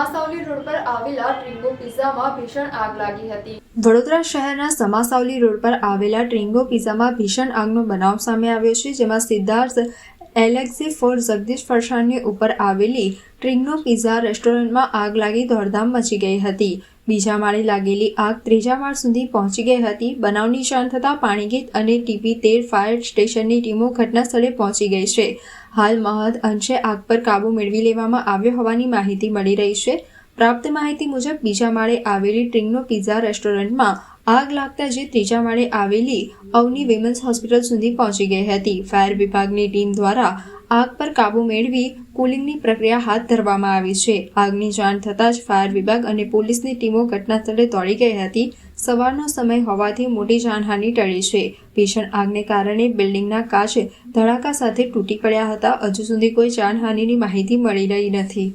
સમાસાવલી road પર આવેલા ટ્રિંગો પિઝામાં ભીષણ આગ લાગી હતી. વડોદરા શહેરના સમાસાવલી રોડ પર આવેલા ટ્રિંગો પિઝામાં ભીષણ આગનો બનાવ સામે આવ્યો છે, જેમાં સિદ્ધાર્થ એલેક્સી ફોર જગદીશ ફરસાણની ઉપર આવેલી ટ્રિંગનો પિઝા રેસ્ટોરન્ટમાં આગ લાગી દોડધામ મચી ગઈ હતી. બીજા માળે લાગેલી આગ ત્રીજા માળ સુધી પહોંચી ગઈ હતી. બનાવની જાણ થતાં પાણીગીત અને ટીપી તેર ફાયર સ્ટેશનની ટીમો ઘટના સ્થળે પહોંચી ગઈ છે. હાલ મહદ અંશે આગ પર કાબુ મેળવી લેવામાં આવ્યો હોવાની માહિતી મળી રહી છે. પ્રાપ્ત માહિતી મુજબ બીજા માળે આવેલી ટ્રિંગનો પિઝા રેસ્ટોરન્ટમાં આગ લાગતા જે ત્રીજા માળે આવેલી અવની વિમન્સ હોસ્પિટલ સુધી પહોંચી ગઈ હતી. ફાયર વિભાગની ટીમ દ્વારા આગ પર કાબુ મેળવી કુલિંગની પ્રક્રિયા હાથ ધરવામાં આવી છે. આગની જાણ થતાં જ ફાયર વિભાગ અને પોલીસની ટીમો ઘટના સ્થળે દોડી ગઈ હતી. સવારનો સમય હોવાથી મોટી જાનહાનિ ટળી છે. ભીષણ આગને કારણે બિલ્ડિંગના કાચ ધડાકા સાથે તૂટી પડ્યા હતા. હજુ સુધી કોઈ જાનહાનિની માહિતી મળી રહી નથી.